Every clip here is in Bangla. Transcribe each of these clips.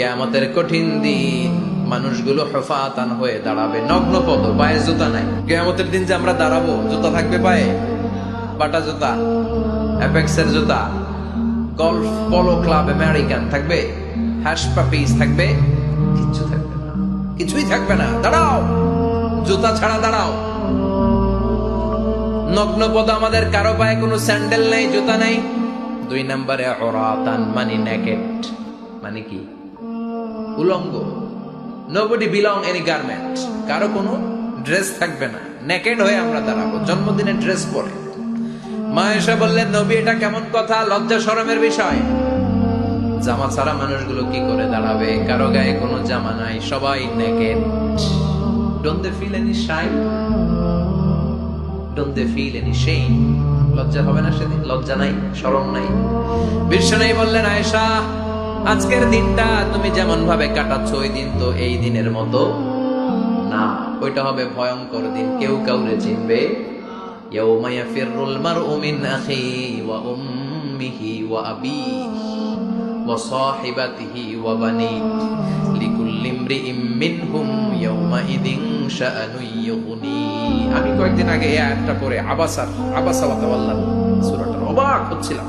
কেয়ামতের কঠিন দিন, মানুষগুলো হফাতান হয়ে দাঁড়াবে। নগ্ন পদ পায়ে জুতা নাই। কেয়ামতের দিন যে আমরা দাঁড়াবো, জুতা থাকবে পায়ে? বাটা জুতা অ্যাপেক্সের জুতা গলফ পলো ক্লাব আমেরিকান থাকবে? হ্যাশ পাপিস থাকবে? কিচ্ছু থাকবে না। কিছুই থাকবে না। দাঁড়াও! জুতা ছাড়া দাঁড়াও। নগ্ন পদ আমাদের কারও পায়ে কোনো স্যান্ডেল নেই, জুতা নেই। দুই নম্বরে অরাতান মানে নেকেট মানে কি? উলঙ্গ। নোবডি বিলং এনি গার্মেন্ট কারও কোনো ড্রেস থাকবে না। নেকেড হয়ে আমরা দাঁড়াবো। জন্মদিনে ড্রেস পরে। মা এসে বললেন, নবী, এটা কেমন কথা? লজ্জা শরমের বিষয়। জামা ছাড়া মানুষগুলো কি করে দাঁড়াবে? কারও গায়ে কোনো জামা নাই। সবাই naked don't they feel any shy don't they feel any shame লজ্জা হবে না সেদিন? লজ্জা নাই? শরম নাই? বিশ্ব নাই বললেন, আয়েশা আজকের দিনটা তুমি যেমন ভাবে কাটাচ্ছ, ওই দিন তো এই দিনের মতো না। ওইটা হবে ভয়ঙ্কর দিন। কেউ কাউরে চিনবে। ইয়াউমায়া ফিররুল মারউ মিন আখি ওয়া উম্মিহি ওয়া আবিহি ওয়া সাহিবাতিহি ওয়া বানি। লিকুল্লি ইমরিইম মিনহুম ইয়াউমা ইদিন শাআনু ইউগনি। আমি কয়েকদিন আগে এই আয়াতটা পড়ে আবাসা আবাসা ওয়া তাওয়াল্লা অবাক হচ্ছিলাম।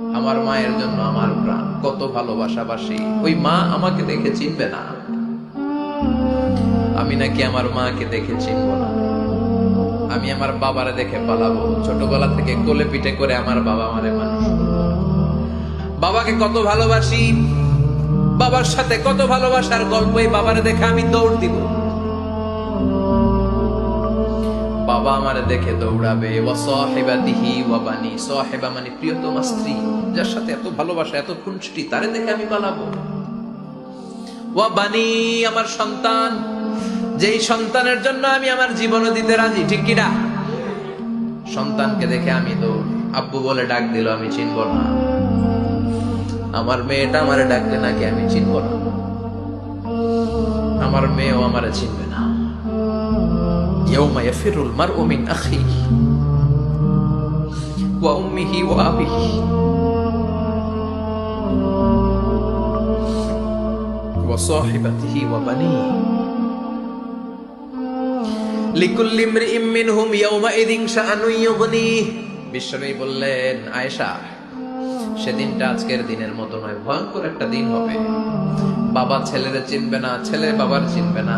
আমার মায়ের জন্য আমার প্রাণ। কত ভালোবাসাবাসি ওই মা আমাকে দেখে চিনবে না। আমি নাকি আমার মাকে দেখে চিনব না। আমি আমার বাবারে দেখে পালাবো। ছোটবেলা থেকে কোলে পিঠে করে আমার বাবা আমারে মানুষ বাবাকে কত ভালোবাসি। বাবার সাথে কত ভালোবাসার গল্প এই বাবারে দেখে আমি দৌড় দিব। বাবা আমারে দেখে দৌড়াবে। ওয়া সাহিবাতিহি ওয়া বানি সাহিবা মানে প্রিয়তমা স্ত্রী, যার সাথে এত ভালোবাসা, এত খুনসুটি, তারে দেখে আমি পালাবো। ওয়া বানি আমার সন্তান, যেই সন্তানের জন্য আমি আমার জীবনও দিতে রাজি, ঠিক কিনা? সন্তানকে দেখে আমি দৌড়। আব্বু বলে ডাক দিল, আমি চিনব না। আমার মেয়েটা আমারে ডাকলে নাকি আমি চিনব না? আমার মেয়েও আমারে চিনবে يوم يفر المرء من أخيه وأمه وأبيه وصاحبته وبنيه লিকুল ইমরিইম মিনহুম ইয়াউমাইযিন শাআনুন ইউগনিহ বিশ্বনবী বললেন আয়েশা সেদিনটা আজকের দিনের মতো নয় ভয়ঙ্কর একটা দিন হবে বাবা ছেলেরে চিনবে না ছেলে বাবার চিনবে না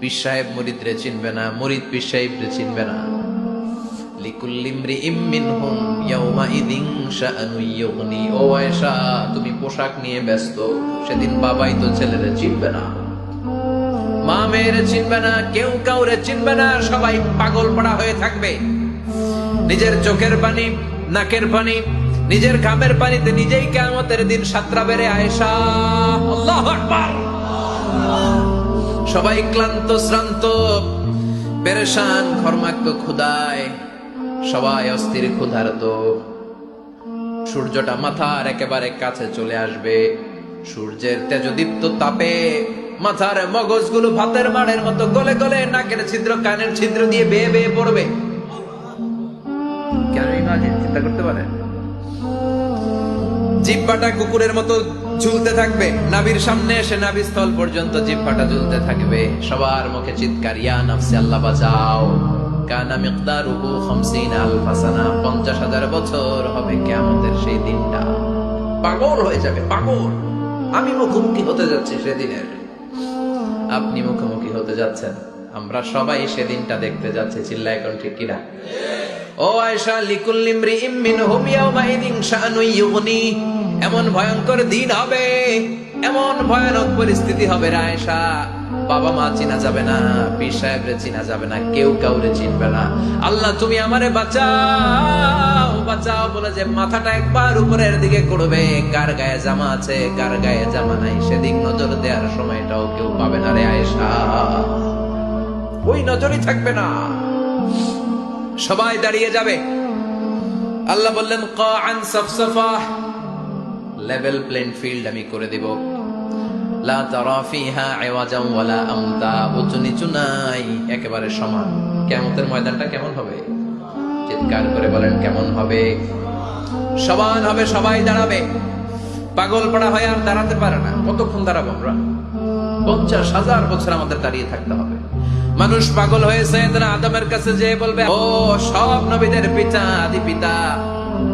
পীর সাহেব মুরিদরে চিনবে না, মুরিদ পীর চিনবে না। তুমি পোশাক নিয়ে ব্যস্ত, সেদিন বাবাই তো ছেলেরে চিনবে না। মা মেয়েরে চিনবে না, কেউ কাউরে চিনবে না, সবাই পাগল পড়া হয়ে থাকবে। নিজের চোখের পানি, নাকের পানি, নিজের ঘামের পানিতে নিজেই কেমতের দিন সাতরা বেড়ে আয়েশা। আল্লাহ আকবার। সবাই ক্লান্ত, শ্রান্ত, পেরেশান ঘর্মাক্ত ক্ষুদায় সবাই অস্থির, ক্ষুধারত। সূর্যটা মাথার একেবারে কাছে চলে আসবে। সূর্যের তেজদীপ্ত তাপে মাথার মগজগুলো ভাতের মাড়ের মতো গলে গলে নাকের ছিদ্র, কানের ছিদ্র দিয়ে বেয়ে বেয়ে পড়বে। কেন ইমাজিন চিন্তা করতে পারেন জিব্বাটা কুকুরের মতো ঝুলতে থাকবে। নাবির সামনে এসে নাবি স্থল পর্যন্ত জিব্বাটা ঝুলতে থাকবে। সবার মুখে চিৎকার, ইয়া নাফসি, আল্লাহ কানা মিকদারুহু 50 আলফা সানা 50 হাজার বছর হবে সেই দিনটা। পাগল হয়ে যাবে, পাগল। আমি মুখোমুখি হতে যাচ্ছি সেদিনের। আপনি মুখোমুখি হতে যাচ্ছেন। আমরা সবাই সেদিনটা দেখতে যাচ্ছি ঠিক কিনা ও আয়সা লিকুল্লিমরি ইম্মিন হুম ইয়াউমাইদিন শাআনু ইউগনি। এমন ভয়ঙ্কর দিন হবে, এমন ভয়ানক পরিস্থিতি হবে রে আয়েশা। বাবা মা চিনা যাবে না, পীর সাহেবরে চিনা যাবে না, কেউ কাউরে চিনবে না। আল্লাহ, তুমি আমারে বাঁচাও বাঁচাও বলে যে মাথাটা একবার উপরের দিকে করবে কার গায়ে জামা আছে, কার গায়ে জামা নাই, সেদিক নজর দেওয়ার সময়টাও কেউ পাবে না রে আয়েশা। ওই নজরই থাকবে না। সবাই দাঁড়িয়ে যাবে। আল্লাহ বললেন কান সফসফা লেভেল প্লেন ফিল্ড আমি করে দিব। লা তারা ফিহা আওয়াজাম ওয়ালা আমতা, উঁচু নিচু নাই, একেবারে সমান। কিয়ামতের ময়দানটা কেমন হবে? চিৎকার করে বলেন, কেমন হবে? সমান হবে, সবাই দাঁড়াবে। পাগল পড়া হয় আর দাঁড়াতে পারে না। কতক্ষণ দাঁড়াবো আমরা? পঞ্চাশ হাজার বছর আমাদের দাঁড়িয়ে থাকতে হবে। মানুষ পাগল হয়েছে আদমের কাছে যে বলবে, ও, সব নবীদের পিতা, আদি পিতা।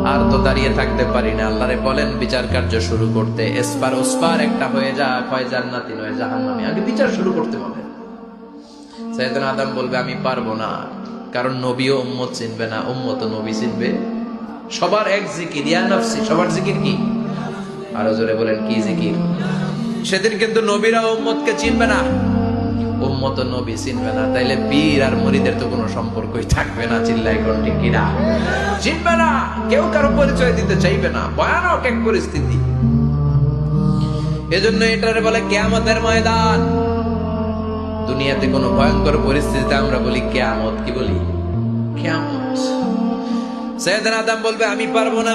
আর তো দাঁড়িয়ে থাকতে পারি না। আল্লাহরে বলেন, বিচার কার্য শুরু করতে। এসপার ওসপার, একটা হয়ে যা কয় জান্নাতি, নয় জাহান্নামী। আগে বিচার শুরু করতে বলে সৈয়দনা আদম বলবে, আমি পারব না। কারণ নবীও উম্মত চিনবে না। উম্মত নবী চিনবে। সবার এক জিকির। ইয়া নফসি, সবার জিকির কি? আরও জোরে বলেন, কি জিকির? সেদিন কিন্তু নবীরা উম্মতকে চিনবে না। উম্মত নবী চিনবে না। তাইলে পীর আর মরিদের তো কোনো সম্পর্কই থাকবে না চিল্লাই কণ্ঠে কিরা চিনবে না, কেউ কারও পরিচয় দিতে চাইবে না। ভয়ানক এক পরিস্থিতি। এজন্য এটারে বলে কেয়ামতের ময়দান। দুনিয়াতে কোনো ভয়ঙ্কর পরিস্থিতিতে আমরা বলি কেয়ামত, কি বলি? কেয়ামত। সৈয়দনা আদম বলবে, আমি পারব না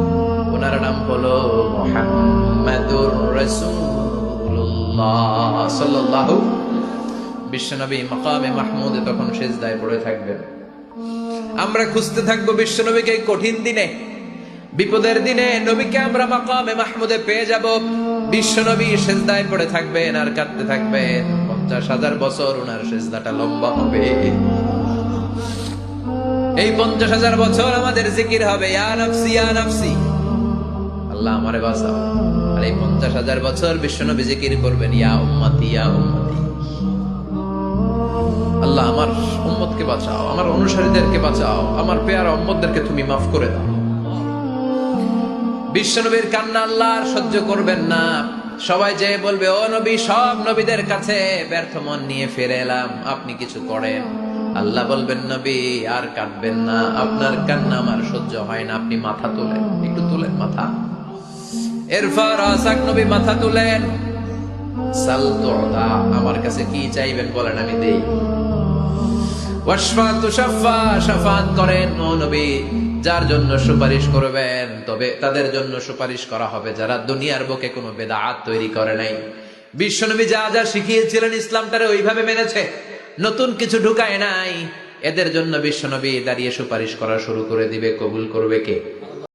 ওনার নাম হলো মোহাম্মদুর রাসূলুল্লাহ সাল্লাল্লাহু বিশ্বনবী মাকামে মাহমুদে তখন সেজদায় পড়ে থাকবেন। আমরা খুঁজতে থাকব বিশ্বনবীকে কঠিন দিনে, বিপদের দিনে, নবীকে আমরা মাকামে মাহমুদে পেয়ে যাব। বিশ্বনবী পড়ে থাকবেন আর কাঁদতে থাকবেন। পঞ্চাশ হাজার বছর ওনার সেজদাটা লম্বা হবে। এই পঞ্চাশ হাজার বছর আমাদের জিকির হবে। ইয়া নাফসি ইয়া নাফসি। আল্লাহ আমারে বাঁচাও। আর এই পঞ্চাশ হাজার বছর বিশ্বনবী জিকির করবেন, ইয়া উম্মতি ইয়া উম্মতি। আল্লাহ আমার উম্মতকে বাঁচাও, আমার অনুসারীদেরকে বাঁচাও, আমার পেয়ার উম্মতদেরকে তুমি মাফ করে দাও। বিশ্বনবীর কান্না আল্লাহ আর সহ্য করবেন না। সবাই যে বলবে, ও নবী, সব নবীদের কাছে ব্যর্থ মন নিয়ে ফিরে এলাম, আপনি কিছু করেন? আল্লাহ বলবেন, নবী, আর কাঁদবেন না, আপনার কান্না আমার সহ্য হয় না, আপনি মাথা তুলেন, একটু তুলেন মাথা। এরপর আসাক নবী মাথা তুলেন। আমার কাছে কি চাইবেন বলেন আমি দেই। যার জন্য সুপারিশ করবেন, তবে তাদের জন্য সুপারিশ করা হবে, যারা দুনিয়ার বুকে কোনো বেদাত তৈরি করে নাই। বিশ্বনবী যা যা শিখিয়েছিলেন ইসলামটারে ওইভাবে মেনেছে, নতুন কিছু ঢুকায় নাই। এদের জন্য বিশ্বনবী দাঁড়িয়ে সুপারিশ করা শুরু করে দিবে, কবুল করবে কে?